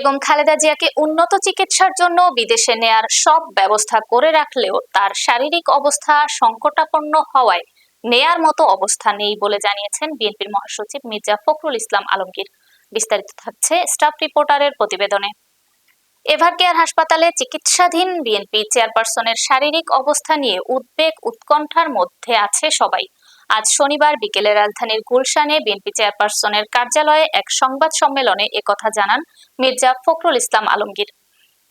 বেগম খালেদা জিয়াকে উন্নত চিকিৎসার জন্য বিদেশে নেয়ার সব ব্যবস্থা করে রাখলেও তার শারীরিক অবস্থা সংকটাপন্ন হওয়ায় নেয়ার মতো অবস্থা নেই বলে জানিয়েছেন বিএনপির মহাসচিব মির্জা ফখরুল ইসলাম আলমগীর। বিস্তারিত থাকছে স্টাফ রিপোর্টারের প্রতিবেদনে। এভারকেয়ার হাসপাতালে চিকিৎসাধীন বিএনপি চেয়ারপারসনের শারীরিক অবস্থা নিয়ে উদ্বেগ, উৎকণ্ঠার মধ্যে আছে সবাই। আজ শনিবার বিকেলে রাজধানীর গুলশানে বিএনপি চেয়ারপারসনের কার্যালয়ে এক সংবাদ সম্মেলনে একথা জানান মির্জা ফখরুল ইসলাম আলমগীর।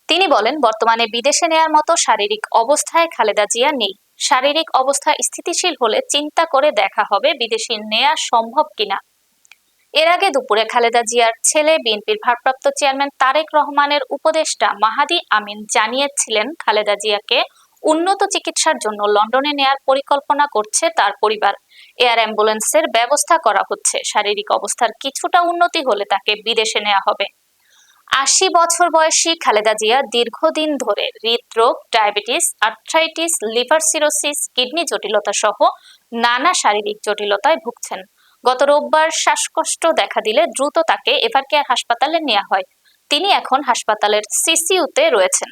তিনি বলেন, বর্তমানে বিদেশে নেয়ার মতো শারীরিক অবস্থায় খালেদা জিয়া নেই। শারীরিক অবস্থা স্থিতিশীল হলে চিন্তা করে দেখা হবে বিদেশি নেয়া সম্ভব কিনা। এর আগে দুপুরে খালেদা জিয়ার ছেলে বিএনপির ভারপ্রাপ্ত চেয়ারম্যান তারেক রহমানের উপদেষ্টা মাহাদি আমিন জানিয়েছিলেন, খালেদা জিয়াকে উন্নত চিকিৎসার জন্য লন্ডনে নেয়ার পরিকল্পনা করছে তার পরিবার। এয়ার অ্যাম্বুলেন্সের ব্যবস্থা করা হচ্ছে। শারীরিক অবস্থার কিছুটা উন্নতি হলে তাকে বিদেশে নেওয়া হবে। আশি বছর বয়সী খালেদা জিয়া দীর্ঘদিন ধরে হৃদরোগ, diabetes, arthritis, liver cirrhosis, kidney জটিলতা সহ নানা শারীরিক জটিলতায় ভুগছেন। গত রোববার শ্বাসকষ্ট দেখা দিলে দ্রুত তাকে এভারকেয়ার হাসপাতালে নেওয়া হয়। তিনি এখন হাসপাতালের সিসিইউতে রয়েছেন।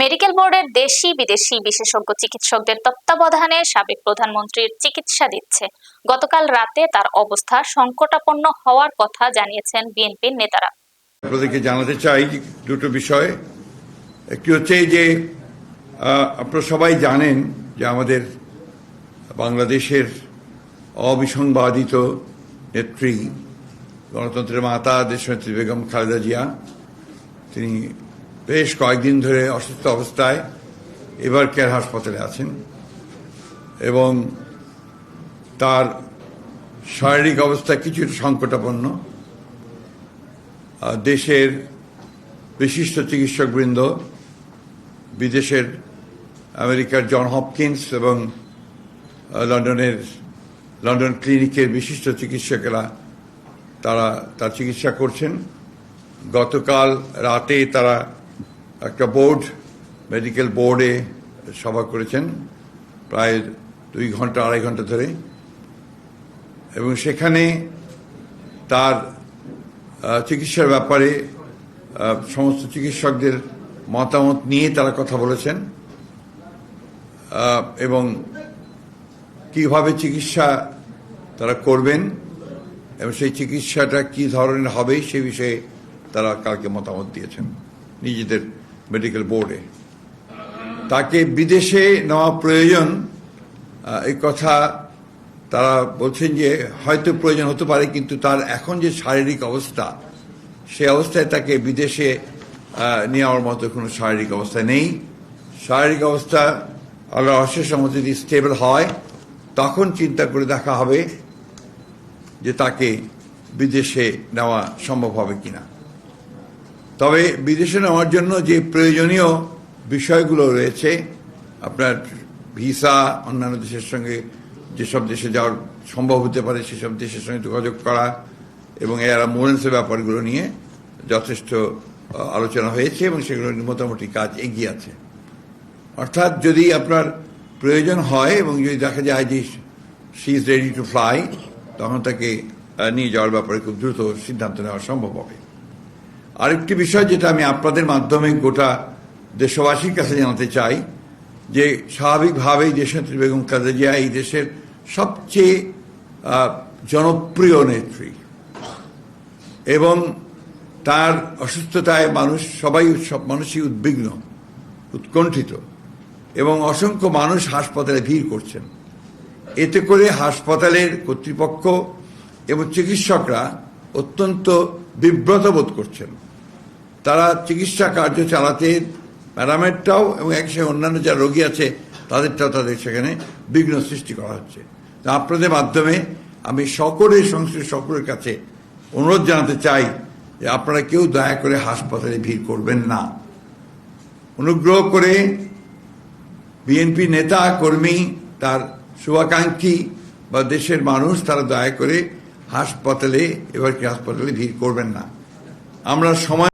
মেডিকেল বোর্ডের দেশি বিদেশি বিশেষজ্ঞ চিকিৎসকদের তত্ত্বাবধানে সাবেক প্রধানমন্ত্রীর চিকিৎসা দিচ্ছে। গতকাল রাতে তার অবস্থা সংকটাপন্ন হওয়ার কথা জানিয়েছেন বিএনপির নেতারা। আপনাদেরকে জানাতে চাই দুটো বিষয়। একটি হচ্ছে যে আপনারা সবাই জানেন যে আমাদের বাংলাদেশের অবিসংবাদিত নেত্রী, গণতন্ত্রের মাতা, দেশনেত্রী বেগম খালেদা জিয়া, তিনি বেশ কয়েকদিন ধরে অসুস্থ অবস্থায় এবার কেয়ার হাসপাতালে আছেন এবং তার শারীরিক অবস্থা কিছুটা সংকটাপন্ন। দেশের বিশিষ্ট চিকিৎসকবৃন্দ, বিদেশের আমেরিকার জন হপকিন্স এবং লন্ডনের, লন্ডন ক্লিনিকের বিশিষ্ট চিকিৎসকেরা, তারা তার চিকিৎসা করছেন। গতকাল রাতে তারা একটা বোর্ড মেডিকেল বোর্ডে সভা করেছেন, প্রায় দুই ঘণ্টা, আড়াই ঘণ্টা ধরে। এবং সেখানে তার চিকিৎসার ব্যাপারে সমস্ত চিকিৎসকদের মতামত নিয়ে তারা কথা বলেছেন। এবং কীভাবে চিকিৎসা তারা করবেন এবং সেই চিকিৎসাটা কি ধরনের হবে সে বিষয়ে তারা কালকে মতামত দিয়েছেন। নিজেদের মেডিকেল বোর্ডে তাকে বিদেশে নেওয়া প্রয়োজন এই কথা তারা বলছেন যে হয়তো প্রয়োজন হতে পারে, কিন্তু তার এখন যে শারীরিক অবস্থা, সে অবস্থায় তাকে বিদেশে নেওয়ার মতো কোনো শারীরিক অবস্থা নেই। শারীরিক অবস্থা আল্লাহ অশেষ মতো যদি স্টেবল হয়, তখন চিন্তা করে দেখা হবে যে তাকে বিদেশে নেওয়া সম্ভব হবে কিনা। তবে বিদেশে নেওয়ার জন্য যে প্রয়োজনীয় বিষয়গুলো রয়েছে, আপনার ভিসা, অন্যান্য দেশের সঙ্গে যেসব দেশে যাওয়ার সম্ভব হতে পারে, সেসব দেশের সঙ্গে যোগাযোগ করা এবং এর অ্যাম্বুলেন্সের ব্যাপারগুলো নিয়ে যথেষ্ট আলোচনা হয়েছে এবং সেগুলো মোটামুটি কাজ এগিয়ে আছে। অর্থাৎ যদি আপনার প্রয়োজন হয় এবং যদি দেখা যায় যে she is ready to fly, তখন তাকে নিয়ে যাওয়ার ব্যাপারে খুব দ্রুত সিদ্ধান্ত নেওয়া সম্ভব হবে। আরেকটি বিষয় যেটা আমি আপনাদের মাধ্যমে গোটা দেশবাসীর কাছে জানাতে চাই, যে স্বাভাবিকভাবেই দেশনেত্রী বেগম খালেদা জিয়া এই দেশের সবচেয়ে জনপ্রিয় নেত্রী। এবং তার অসুস্থতায় মানুষ, সবাই সব মানুষই উদ্বিগ্ন, উৎকণ্ঠিত এবং অসংখ্য মানুষ হাসপাতালে ভিড় করছেন। এতে করে হাসপাতালের কর্তৃপক্ষ এবং চিকিৎসকরা অত্যন্ত বিব্রত বোধ করছেন। তারা চিকিৎসা কার্য চালাতে প্যারামেডটাও এবং একসঙ্গে অন্যান্য যা রোগী আছে, তাদেরটাও তাদের সেখানে বিঘ্ন সৃষ্টি করা হচ্ছে। তা আপনাদের মাধ্যমে আমি সকলের সংশ্লিষ্ট সকলের কাছে অনুরোধ জানাতে চাই যে আপনারা কেউ দয়া করে হাসপাতালে ভিড় করবেন না। অনুগ্রহ করে বিএনপি নেতা, কর্মী, তার শুভাকাঙ্ক্ষী বা দেশের মানুষ, তারা দয়া করে হাসপাতালে এবার কি হাসপাতালে ভিড় করবেন না। আমরা সময়